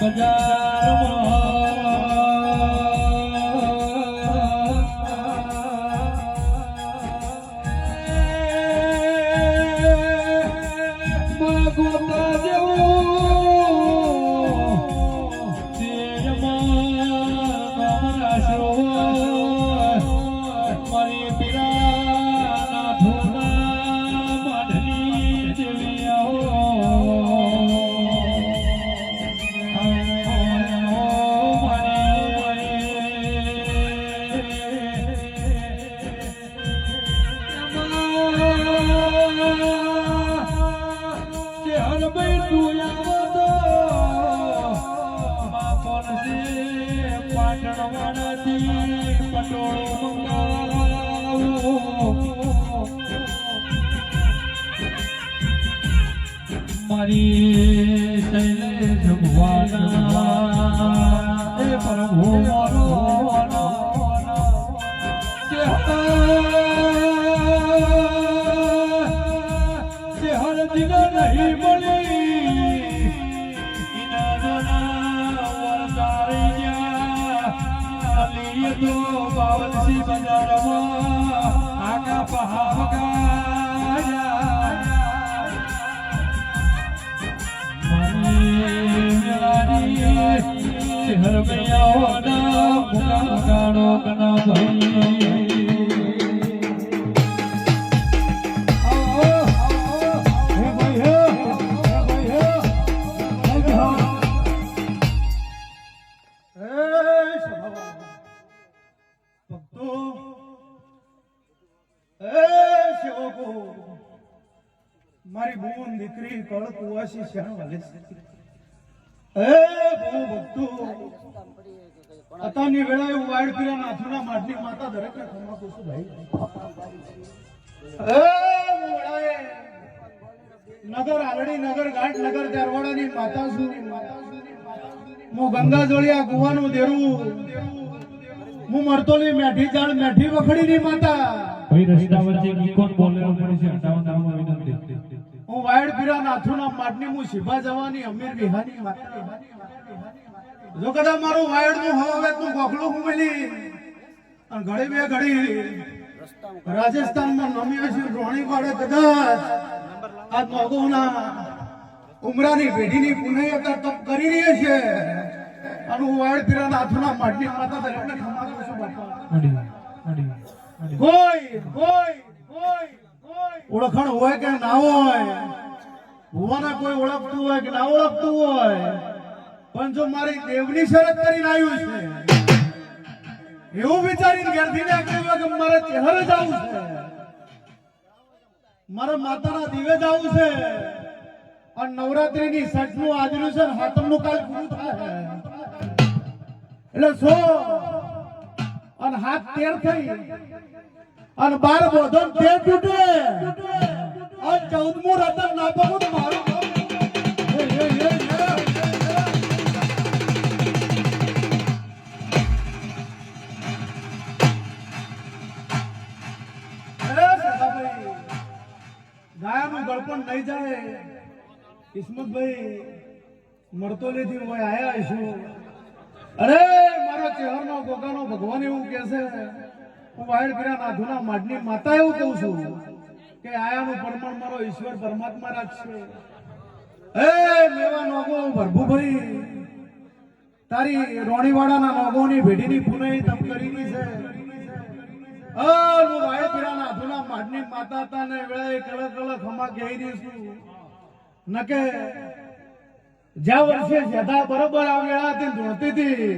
सजा મારી શૈલેષ ભુવાના એ પ્રભુ મારો મારી બૂન દીકરી કળ કુવાસી શ્યામ વાલે છે? એ બહુ ભક્તો અતાની વેળાએ હું વાડ પીરા નાથુના માટલી માતા દરેકને ખમા પૂછું ભાઈ. નગર આલડી નગર ઘાટ નગર દરવાડાની માતા હું ગંગા જોડિયા ગુવાનું દેરું. હું મરતોલી મેઠી જાણ મેઠી વખડીની માતા. ભાઈ રસ્તા વચ્ચે કોણ બોલેરો પડે છે? હટાવવા નામ વિનંતી. હું વાઈડ પીરા નાથુના માટની હું શિભા જવાની અમીર વિહાની માતા જો કદાચ મારું વાયડનું હવે તું ગોખલું હું મેલી. અને ઘડી બે ઘડી રાજસ્થાનમાં નમી હશે રોણી વાળે કદાચ આ મગોના ઉમરાની પેઢીની પુનઃ અત્યારે તપ કરી રહી છે. અને હું વાયડ પીરા નાથુના માટની માતા તરીકે ખમાડું છું બાપા કોઈ કોઈ કોઈ ઓળખાણ હોય કે ના હોય ભુવાના કોઈ ઓળખતું હોય કે ના ઓળખતું હોય પણ જો મારી દેવની શરત કરીને આવ્યું છે, એવું વિચારીને ઘરથી નાખ્યું હોય કે મારે જ આવું છે. મારે માતાના દિવે જ આવું છે. અને નવરાત્રીની સઠનું આજનું છે હાથમનું કાલ પૂરું થાય. એટલે સો અને હાથ તેર થઈ અને બાર બોધન તે તૂટે. આ ચૌદમું રતન નાપકું મારું. કિસ્મતભાઈ મરતોલીથી હું આયા છું. અરે, મારા ચહેરનો ગોગાનો ભગવાન એવું કે છે, હું વાયડ પીરા નાથુના માડની માતા એવું કહું છું કે આયાનું પરમાણ મારો ઈશ્વર પરમાત્મા રાખશે એ, મેવા નોગો ભરભુભાઈ તારી રોણીવાડાના નોગોની ભેડીની પુનઃ તપની છે. અ, હું વાયડ પીરા નાથુના માડની માતા હતા ને વેળાએ કળ કળ હમા કહી દઈશું. નકે જ્યાં વર્ષે જતા બરોબર આવેલા તે દોડતી હતી.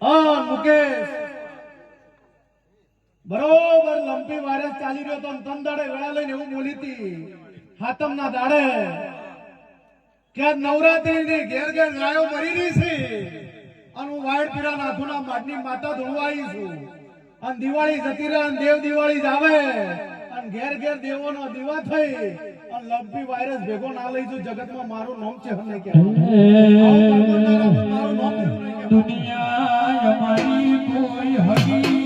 અ, મુકેશ. બરોબર લંપી વાયરસ ચાલી રહ્યો તો તન દાડે વેળા લઈને એવું બોલી હતી. હાતમ ના દાડે. કે નવરાત્રી ની ઘેર ઘેર ગાયો મરી રહી છે અને હું વાયર પીરા નાથુના માટની માતા ધોવા આવી છું. અને દિવાળી જતી રહે દેવ દિવાળી જ આવે. અને ઘેર ઘેર દેવોનો દીવા થઈ અને લંબી વાયરસ ભેગો ના લઈ જો, જગતમાં મારું નામ છે હમને કહેવાય. દુનિયા અમારી કોઈ હકી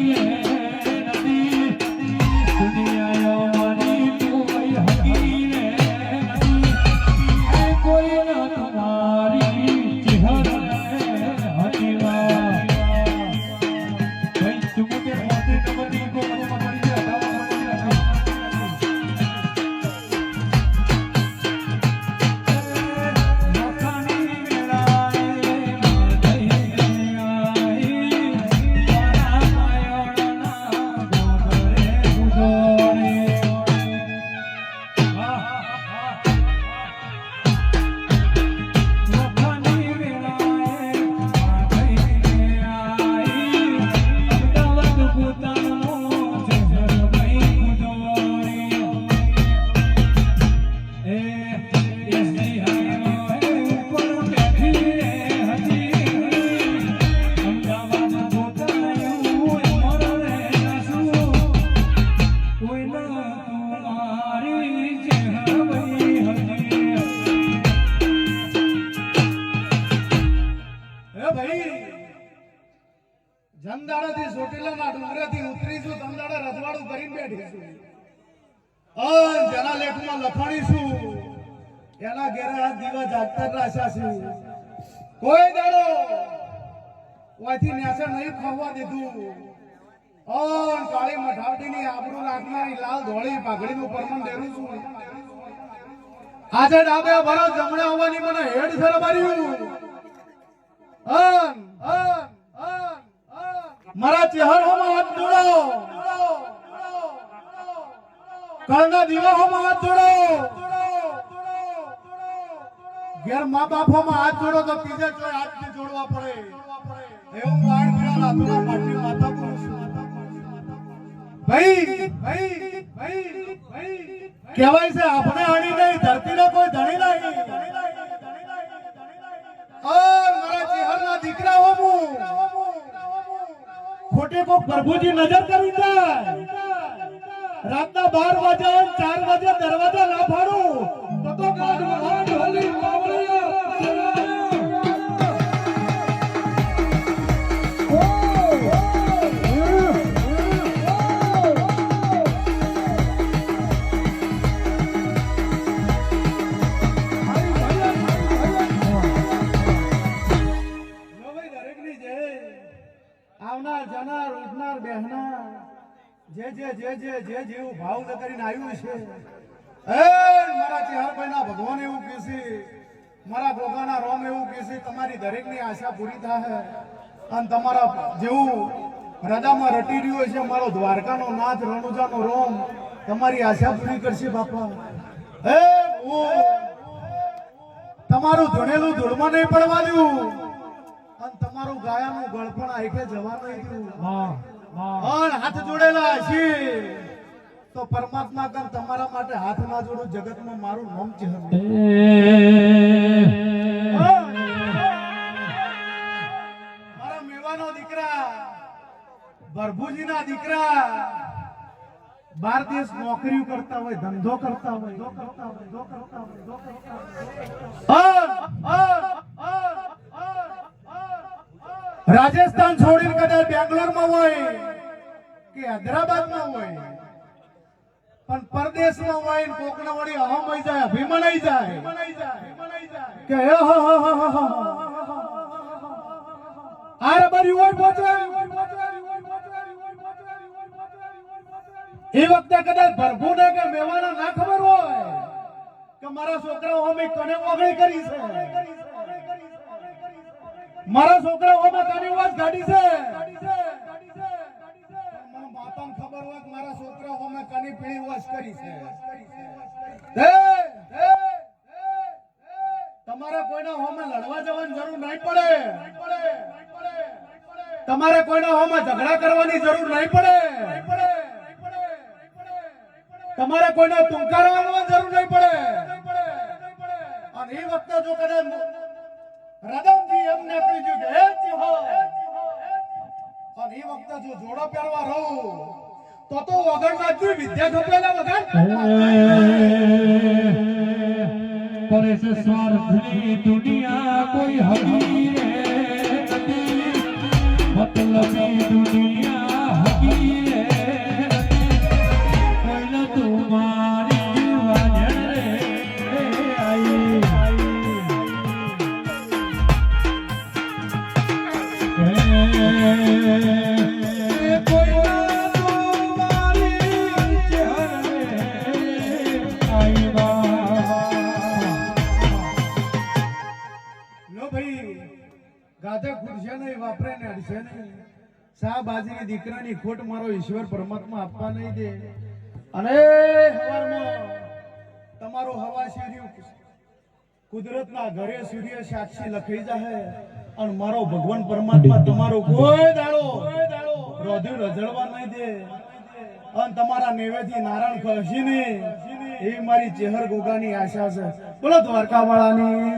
એના ઘેરે મારા ચહેરામાં હાથ જોડો. હાથ જોડો. ઘેર મા બાપોમાં હાથ જોડો તો ત્રીજે ચોય હાથ ને જોડવા પડે. એવું વાણ કર્યા લાતુના પાટી માતા ભાઈ ભાઈ ભાઈ ભાઈ, કહેવાય છે, આપણે અણી નહીં, ધરતીને કોઈ ધણી નહીં. મારા ચહેરના દીકરાઓ હું ખોટે કો નજર કરી જાય. રાતના બાર વાગે અને ચાર વાગે દરવાજા ના ફાડું. તો ગાઢ જેવું ભાવ કરીને આવ્યું છે. એ મારા ચેહરભાઈના ભગવાન એવું કહેશે મારા ગોગાના રોમ એવું કહેશે તમારી દરેકની આશા પૂરી થાય. અને તમારા જેવું રજામાં રટી રહ્યો છે મારો દ્વારકાનો નાથ રણુજાનો રોમ તમારી આશા પૂરી કરશે બાપા. એ તમારું ધૂણેલું ધૂળમાં નહીં પડવા દઉં. અને તમારું ગાયાનું ગળપણ આખે જવા નહીં અને હાથ જોડેલા છે તો પરમાત્મા કર તમારા માટે હાથ ના જોડું જગતમાં મારું નામ છે મારા મેવાનો દીકરા ભરભુજીના દીકરા બાર દિવસ નોકરીઓ કરતા હોય ધંધો કરતા હોય કરતા હોય કરતા હોય. રાજસ્થાન છોડીને કદાચ બેંગ્લોરમાં હોય કે હૈદરાબાદમાં હોય પણ પરદેશમાં હોય ને કોકના વળી અહમ હોય જાય આવી જાય કે હે હો હો હો હો હો. આ રબારી હોય પહોંચે એ વખતે કદાચ ભરભુને કે મેવાના ના ખબર હોય કે મારા છોકરાઓ અમે કને ઓગળી કરી છે મારા છોકરાઓ અમે કની વાત ગાડી છે પીળી વાસ કરી છે. તમારે કોઈના હોમાં લડવા જવાની જરૂર નહીં પડે. તમારે કોઈના હોમાં ઝઘડા કરવાની જરૂર નહીં પડે. તમારે કોઈને ટૂંકારવાની જરૂર નહીં પડે. અને એ વખતે જો કદાચ હૃદયથી એમ નીકળી ગયું કે હે અને એ વખતે જો જોડો પહેરવા રહું તો તો વગર નાખી વિદ્યા ગપેલા વગર. પર એસે સ્વાર્થની દુનિયા કોઈ હરી રે મતલબી દુનિયા દીકરાની ખોટ મારો ઈશ્વર પરમાત્મા આપવા નહીં દે. અને સવારમાં તમારો હવા શીર્યું કુદરતના ઘરે સૂર્ય સાક્ષી લખી જાહે અને મારો ભગવાન પરમાત્મા તમારો કોઈ દાડો રોધ્યું રજળવા નહીં દે. અને તમારા નેવેથી નારાયણ ખસી નહીં. એ મારી ચેહર ગોગાની આશા છે. બોલો દ્વારકા વાળાની